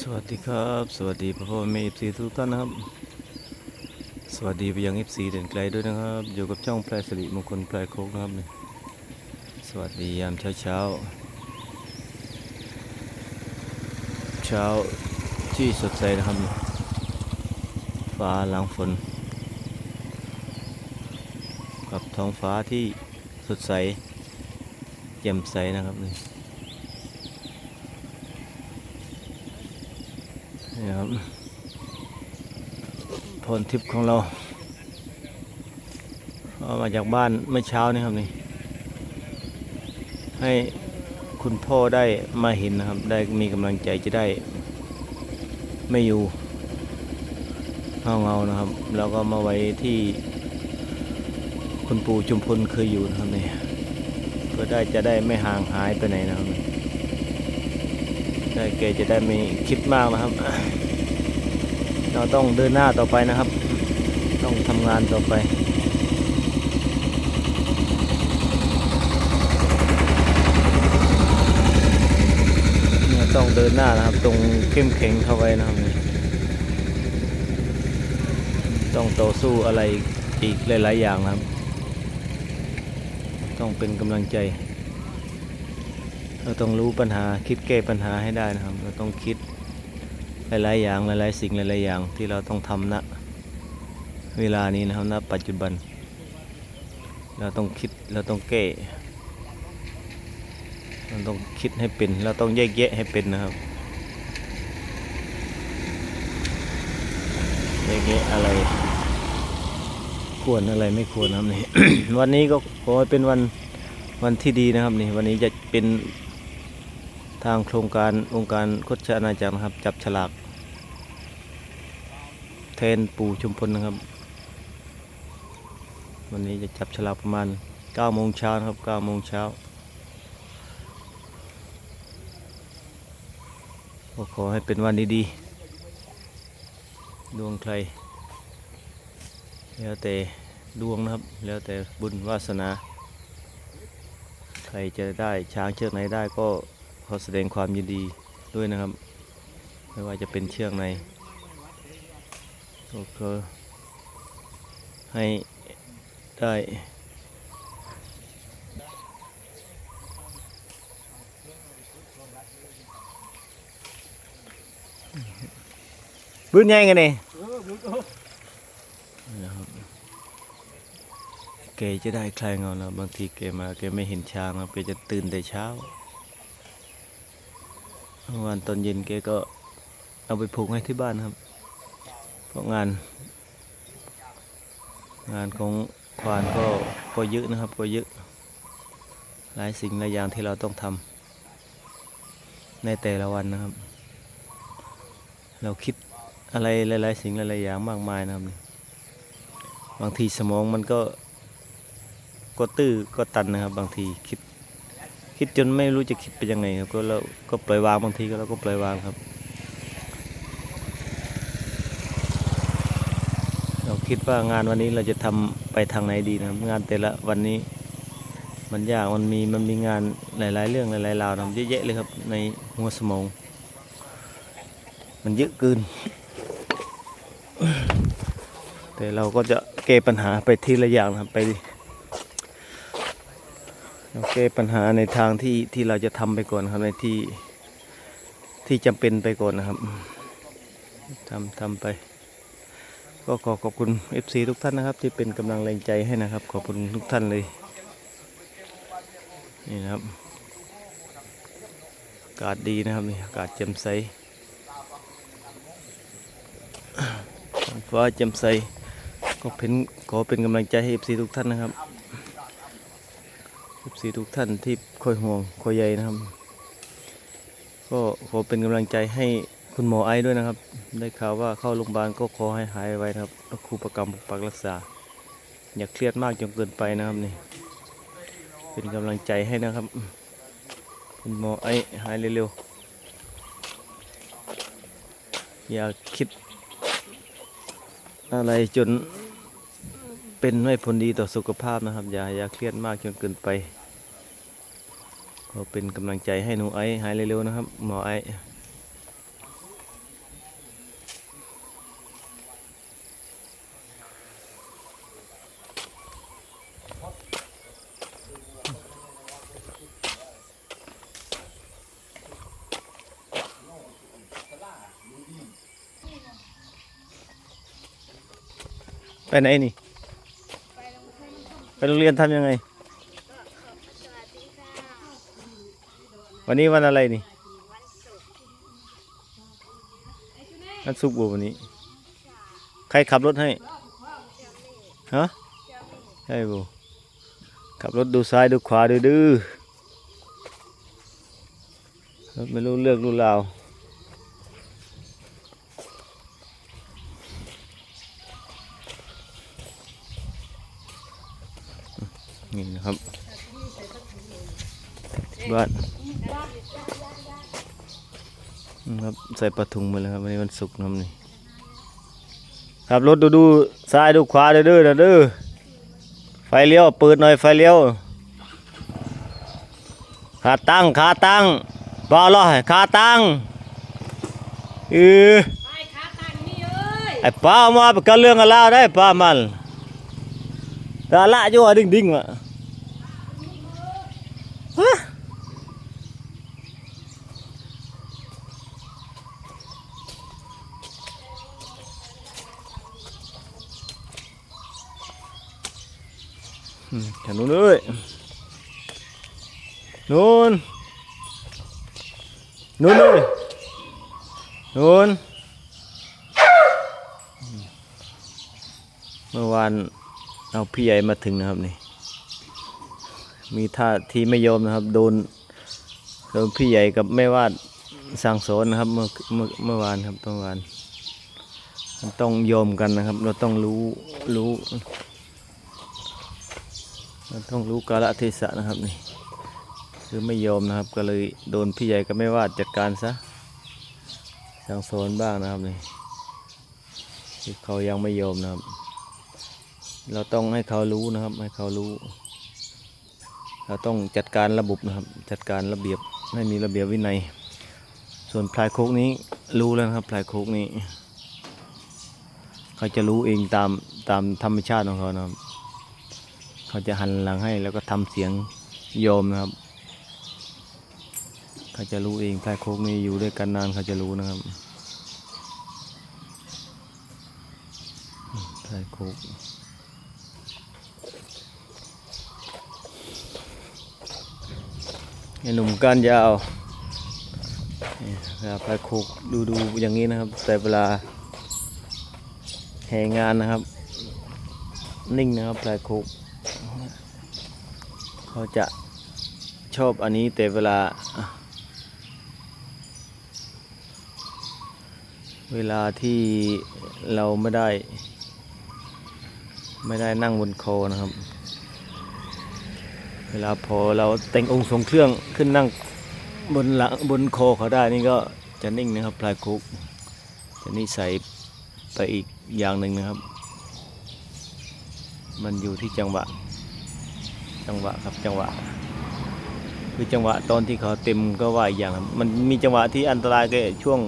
สวัสดีครับ สวัสดีพ่อพ่อแม่เอฟซีทุกท่านนะครับ สวัสดีไปยังเอฟซีเด่นไกลด้วยนะครับ อยู่กับช่องแพรสิริมงคลแพรโคกนะครับ สวัสดียามเช้าเช้า เช้าที่สดใสนะครับ ฟ้าหลังฝน กับท้องฟ้าที่สดใสแจ่มใสนะครับนี่ นี่ครับพลทิพย์ของเราเอามาจากบ้านเมื่อเช้านี่ครับนี่ ให้คุณพ่อได้มาเห็นนะครับ ได้มีกำลังใจจะได้ ไม่อยู่ห้องเงานะครับ แล้วก็มาไว้ที่คุณปู่จุมพลเคยอยู่นะครับนี่เพื่อได้จะได้ไม่ห่างหายไปไหนนะครับ ได้แกจะได้ม่คิดมากนะครับ เราต้องเดินหน้าต่อไปนะครับ ต้องทำงานต่อไปต้องเดินหน้านะครับ ตรงเข้มแข็งเข้าไว้นะครับ ต้องต่อสู้อะไรอีกหลาย ๆ อย่างนะครับ ต้องเป็นกำลังใจ เราต้องรู้ปัญหาคิดแก้ปัญหาให้ได้นะครับ เราต้องคิดหลายๆอย่างหลายๆสิ่งหลายๆอย่างที่เราต้องทำณเวลานี้นะครับณปัจจุบัน เราต้องคิดเราต้องแก้เราต้องคิดให้เป็น เราต้องแยกแยะให้เป็นนะครับแยกแยะอะไร ควรอะไรไม่ควรนะครับนี่วันนี้ก็ขอเป็นวันวันที่ดีนะครับนี่วันนี้จะเป็น ทางโครงการองค์การโคชอาณาจักรนะครับ จับฉลากแทนปู่ชุมพลนะครับ วันนี้จะจับฉลากประมาณ9โมงเช้านะครับ9โมงเช้าก็ขอให้เป็นวันดีๆ ดวงใคร แล้วแต่ดวงนะครับ แล้วแต่บุญวาสนา ใครจะได้ช้างเชือกไหนได้ก็ ขอแสดงความยินดีด้วยนะครับ ไม่ว่าจะเป็นเชือกไหนก็ให้ได้บื้นยังไงนี่นะครับแกจะได้คลายเงาแล้วบางทีแกมาแกไม่เห็นช้างครับแกจะตื่นแต่เช้า เมื่อวานตอนเย็นแกก็เอาไปผูกให้ที่บ้านครับ เพราะงาน งานของควานก็ก็เยอะนะครับก็เยอะ หลายสิ่งหลายอย่างที่เราต้องทำในแต่ละวันนะครับ เราคิดอะไรหลาย ๆ สิ่งหลายๆอย่างมากมายนะครับ บางทีสมองมันก็ก็ตื้อก็ตันนะครับ บางทีคิด คิดจนไม่รู้จะคิดไปยังไงครับก็เราก็ปล่อยวางบางทีก็เราก็ปล่อยวางครับ เราคิดว่างานวันนี้เราจะทำไปทางไหนดีนะครับงานแต่ละวันนี้มันยากมันมีมันมีงานหลาย ๆ เรื่องหลายๆราวนะเยอะแยะเลยครับในหัวสมอง มันเยอะเกิน แต่เราก็จะแก้ปัญหาไปทีละอย่างนะครับไป แก้ปัญหาในทางที่ที่เราจะทำไปก่อนครับในที่ที่จำเป็นไปก่อนนะครับทำทำไป ก็ขอขอบคุณ FC ทุกท่านนะครับ ที่เป็นกำลังแรงใจให้นะครับ ขอบคุณทุกท่านเลย นี่นะครับอากาศดีนะครับนี่อากาศแจ่มใสฟ้าแจ่มใสก็เป็นขอเป็นกำลังใจให้ FC ทุกท่านนะครับ สีทุกท่านที่คอยห่วงคอยใยนะครับ ก็ขอเป็นกำลังใจให้คุณหมอไอ้ด้วยนะครับ ได้ข่าวว่าเข้าโรงพยาบาลก็ขอให้หายไวนะครับแล้วครูประกรรมปกปักรักษา อย่าเครียดมากจนเกินไปนะครับนี่ เป็นกำลังใจให้นะครับ คุณหมอไอ้หายเร็วๆอย่าคิดอะไรจน เป็นไม่ผลดีต่อสุขภาพนะครับ อย่าอย่าเครียดมากจนเกินไปขอเป็นกำลังใจให้หนูไอ้หายเร็วๆนะครับ หมอไอ้ไปไหนนี่ ไปโรงเรียนทำยังไง วันนี้วันอะไรนี่วันศุกร์บ่วันนี้ ใครขับรถให้ฮะใช่บ่ขับรถดูซ้ายดูขวาดูดื้อรถไม่รู้เลือกรู้ราว นี่นะครับบ้านนะครับใส่ปลาถุงมาแล้วครับวันนี้วันศุกร์นะครับนี่ขับรถดูดูซ้ายดูขวาเด้อเด้อเด้อเด้อไฟเลี้ยวเปิดหน่อยไฟเลี้ยวขาตั้งขาตั้งบอลอยขาตั้งเออไปขาตังนี่เอ้ยไอ้ป้าเอามาไปกันเรื่องอะไรได้ป้ามันตาละอยู่อะดิ้งดิ้งๆว่ะ แถวนู้นเลยนู้นนู้นเลยนู้นเมื่อวานเอาพี่ใหญ่มาถึงนะครับนี่ มีท่าที่ไม่ยอมนะครับ โดนโดนพี่ใหญ่กับแม่วาดสั่งสอนนะครับเมื่อเมื่อเมื่อวานครับเมื่อวานมันต้องยอมกันนะครับ เราต้องรู้รู้ เราต้องรู้กาลเทศะนะครับนี่คือไม่ยอมนะครับก็เลยโดนพี่ใหญ่กับแม่ว่าจัดการซะสั่งสอนบ้างนะครับนี่ที่เขายังไม่ยอมนะครับ เราต้องให้เขารู้นะครับ ให้เขารู้ เราต้องจัดการระบบนะครับ จัดการระเบียบให้มีระเบียบวินัย ส่วนพลายโคกนี้รู้แล้วครับพลายโคกนี้เขาจะรู้เองตามตามธรรมชาติของเขานะครับ เขาจะหันหลังให้แล้วก็ทำเสียงโยมนะครับ เขาจะรู้เองพายโคกนี้อยู่ด้วยกันนานเขาจะรู้นะครับพายโคกไอ้หนุ่มก้านยาวเวลาไปคุกดูดูอย่างนี้นะครับ แต่เวลาแห่งานนะครับ นิ่งนะครับปลายโคก เขาจะชอบอันนี้แต่เวลา เวลาที่เราไม่ได้ ไม่ได้นั่งบนโคนะครับ เวลาพอเราแต่งองค์ทรงเครื่องขึ้นนั่งบนหลังบนโคเขาได้นี่ก็จะนิ่งนะครับพลายคุกจะนิสัยไปอีกอย่างหนึ่งนะครับ มันอยู่ที่จังหวะ จังหวะครับจังหวะ คือจังหวะตอนที่เขาเต็มก็ว่าอย่างครับมันมีจังหวะที่อันตรายก็ช่วง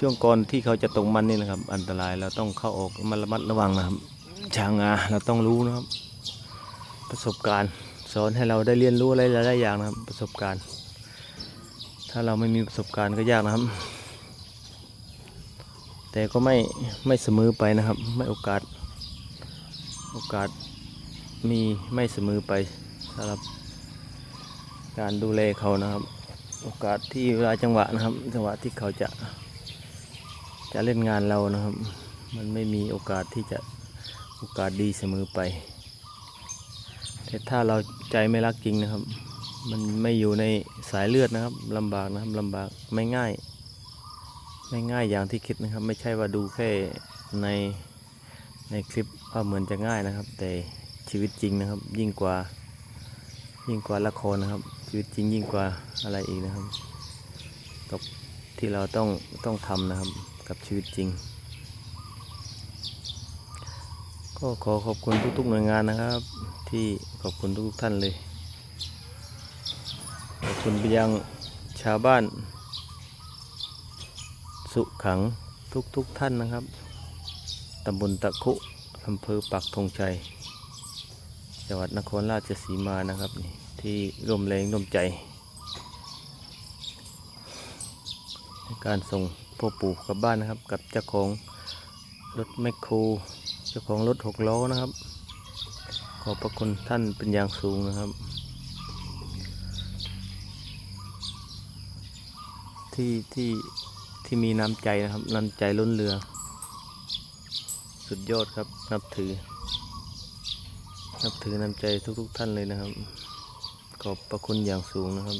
ช่วงก่อนที่เขาจะตกมันนี่นะครับ อันตรายเราต้องเข้าออกมันระมัดระวังนะครับชางงาเราต้องรู้นะครับ ประสบการณ์สอนให้เราได้เรียนรู้อะไรหลายๆอย่างนะครับ ประสบการณ์ ถ้าเราไม่มีประสบการณ์ก็ยากนะครับ แต่ก็ไม่ไม่เสมอไปนะครับ ไม่โอกาส โอกาส มีไม่เสมอไปสำหรับการดูแลเขานะครับ โอกาสที่เวลาจังหวะนะครับ จังหวะที่เขาจะจะเล่นงานเรานะครับ มันไม่มีโอกาสที่จะโอกาสดีเสมอไป แต่ถ้าเราใจไม่รักจริงนะครับ มันไม่อยู่ในสายเลือดนะครับลำบากนะครับลำบากไม่ง่าย ไม่ง่ายอย่างที่คิดนะครับ ไม่ใช่ว่าดูแค่ในในคลิปว่าเหมือนจะง่ายนะครับ แต่ ชีวิตจริงนะครับ ยิ่งกว่า ยิ่งกว่าละครนะครับ ชีวิตจริงยิ่งกว่าอะไรอีกนะครับกับที่เราต้องต้องทำนะครับกับชีวิตจริง ก็ขอขอบคุณทุกๆหน่วยงานนะครับ ที่ขอบคุณทุกๆท่านเลยขอบคุณไปยังชาวบ้าน สุขังทุกๆท่านนะครับตำบลตะคุอำเภอปักธงชัย จังหวัดนครราชสีมานะครับนี่ที่ร่วมแรงร่วมใจ ในการส่งพ่อปู่กลับบ้านนะครับ กับเจ้าของรถแมคโครเจ้าของรถหกล้อนะครับ ขอบพระคุณท่านเป็นอย่างสูงนะครับ ที่ที่ที่มีน้ำใจนะครับน้ำใจล้นเรือ สุดยอดครับนับถือ นับถือน้ำใจทุกๆทท่านเลยนะครับ ขอบพระคุณอย่างสูงนะครับ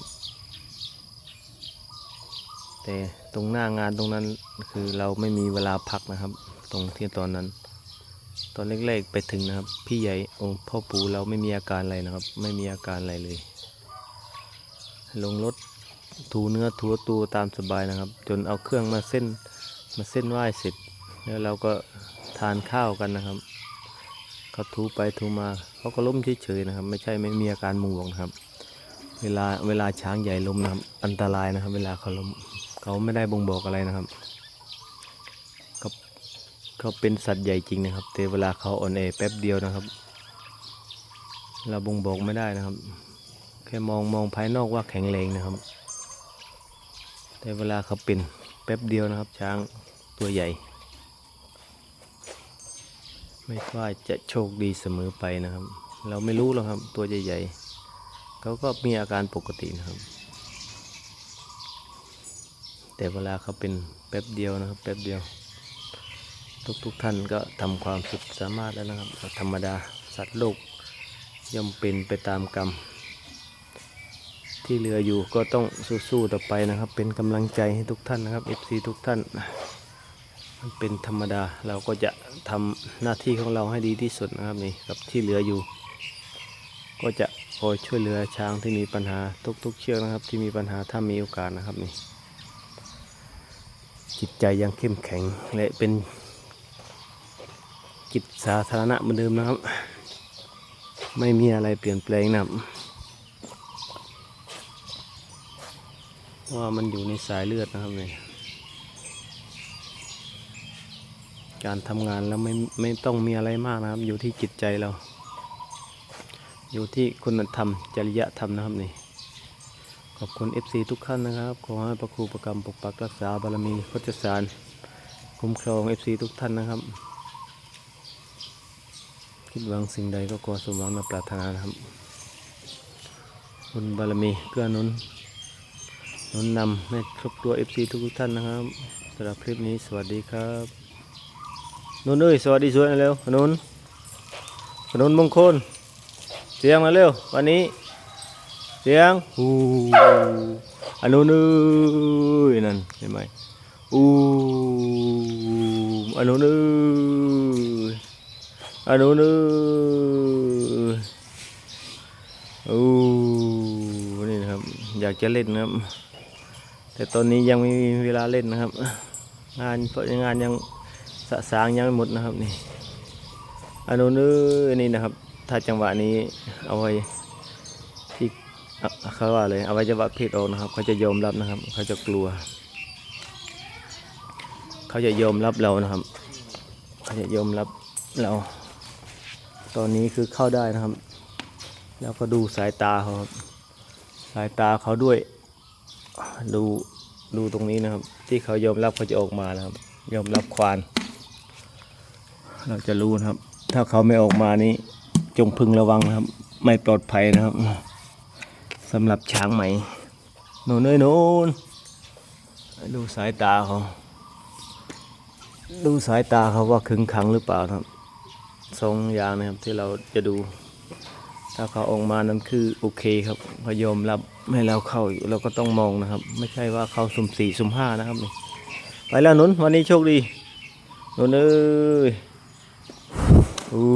แต่ตรงหน้างานตรงนั้นคือเราไม่มีเวลาพักนะครับ ตรงที่ตอนนั้น ตอนแรกๆไปถึงนะครับ พี่ใหญ่องค์พ่อปู่เราไม่มีอาการอะไรนะครับ ไม่มีอาการอะไรเลย ลงรถถูเนื้อถูตัวตามสบายนะครับ จนเอาเครื่องมาเส้นมาเส้นไหว้เสร็จ แล้วเราก็ทานข้าวกันนะครับ เขาถูไปถูมาเขาก็ล้มเฉยๆนะครับ ไม่ใช่ไม่มีอาการมุงวงนะครับ เวลาเวลาช้างใหญ่ล้มนะครับอันตรายนะครับ เวลาเขาล้มเขาไม่ได้บ่งบอกอะไรนะครับเขาเขาเป็นสัตว์ใหญ่จริงนะครับ แต่เวลาเขาอ่อนแอแป๊บเดียวนะครับ เราบ่งบอกไม่ได้นะครับ แค่มองมองภายนอกว่าแข็งแรงนะครับ แต่เวลาเขาเป็นแป๊บเดียวนะครับ ช้างตัวใหญ่ ไม่ว่าจะโชคดีเสมอไปนะครับ เราไม่รู้หรอกครับ ตัวใหญ่ๆเขาก็มีอาการปกตินะครับ แต่เวลาเขาเป็นแป๊บเดียวนะครับ แป๊บเดียว ทุกๆทท่านก็ทำความสุดสามารถแล้วนะครับ ธรรมดาสัตว์โลกย่อมเป็นไปตามกรรม ที่เหลืออยู่ก็ต้องสู้ๆต่อไปนะครับ เป็นกำลังใจให้ทุกท่านนะครับ FC ทุกท่าน มันเป็นธรรมดาเราก็จะทำหน้าที่ของเราให้ดีที่สุดนะครับนี่กับที่เหลืออยู่ ก็จะคอยช่วยเหลือช้างที่มีปัญหาทุกๆเชือกนะครับ ที่มีปัญหาถ้ามีโอกาสนะครับนี่จิตใจยังเข้มแข็งและเป็นจิตสาธารณะเหมือนเดิมนะครับ ไม่มีอะไรเปลี่ยนแปลงนะว่ามันอยู่ในสายเลือดนะครับเนี่ย การทำงานแล้วไม่ไม่ต้องมีอะไรมากนะครับ อยู่ที่จิตใจเรา อยู่ที่คุณธรรม จริยธรรมนะครับนี่ ขอบคุณ FC ทุกท่านนะครับ ขอให้พระครูประกรรมปกปักรักษาบารมีพจสารคุ้มครอง FC ทุกท่านนะครับ คิดหวังสิ่งใดก็ขอสมหวังในปรารถนานะครับ บุญบารมีเกื้อนุนนุนนำให้ครบตัว FC ทุกทุกท่านนะครับสำหรับคลิปนี้สวัสดีครับ นุนเอ้ยสวัสดีสวยน่อยเร็วขนุนขนุนมงคลเสียงมาเร็ววันนี้ เสียงฮูอันนู้นเอ้ยนั่นเห็นไหมอูอันนู้นเอ้ยอันนู้นเอ้ยอู้นี่นะครับอยากจะเล่นนะครับ แต่ตอนนี้ยังไม่มีเวลาเล่นนะครับ งานเพราะงานยัง สะสางยังไม่หมดนะครับนี่อันนู้นนี่นะครับ ถ้าจังหวะนี้เอาไว้ที่เขาว่าเลยเอาไว้จังหวะเพศออกนะครับ เขาจะยอมรับนะครับ เขาจะกลัว เขาจะยอมรับเรานะครับ เขาจะยอมรับเรา ตอนนี้คือเข้าได้นะครับ แล้วก็ดูสายตาเขาครับสายตาเขาด้วย ดูดูตรงนี้นะครับ ที่เขายอมรับเขาจะออกมานะครับ ยอมรับควาน เราจะรู้นะครับ ถ้าเขาไม่ออกมานี้ จงพึงระวังนะครับ ไม่ปลอดภัยนะครับสำหรับช้างไหมโน่นเอ้ยโน่นดูสายตาเขาดูสายตาเขาว่าขึงขังหรือเปล่าครับสองอย่างนะครับที่เราจะดู ถ้าเขาออกมานั้นคือโอเคครับเขายอมรับให้เราเข้าอยู่เราก็ต้องมองนะครับ ไม่ใช่ว่าเขาสุ่มสี่สุ่มห้านะครับนี่ไปแล้วนุนวันนี้โชคดีนุนเอ้ย อู้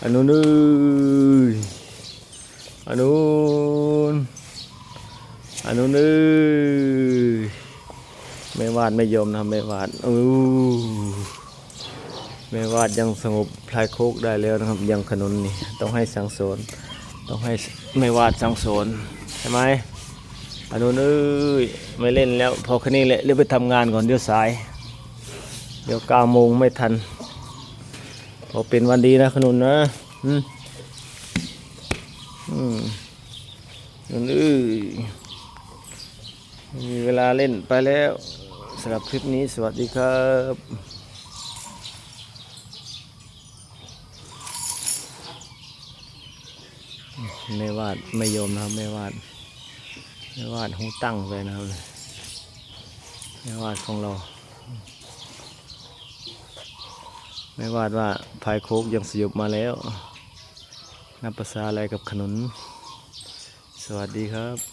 อันนู้นเอ้ยอันนู้นอันนู้นเอ้ยไม่วาดไม่ยอมนะไม่วาดอู้แม้ว่ายังสงบพลายโคกได้แล้วนะครับ ยังขนุนนี่ต้องให้สังสนต้องให้ไม่วาดสังสนใช่ไหมอนุนเอ้ยไม่เล่นแล้วพอแค่นี้แหละเรียกไปทำงานก่อนเดี๋ยวสาย เดี๋ยวเก้าโมงไม่ทัน พอเป็นวันดีนะขนุนนะอืมอืมนุนเอ้ยมีเวลาเล่นไปแล้วสำหรับคลิปนี้สวัสดีครับไม่วาดไม่ยอมนะครับไม่วาดไม่วาดหูตั้งไปนะครับไม่วาดของเรา ไม่วาดว่าพายโคกยังสยบมาแล้วนับภาษาอะไรกับขนุน สวัสดีครับ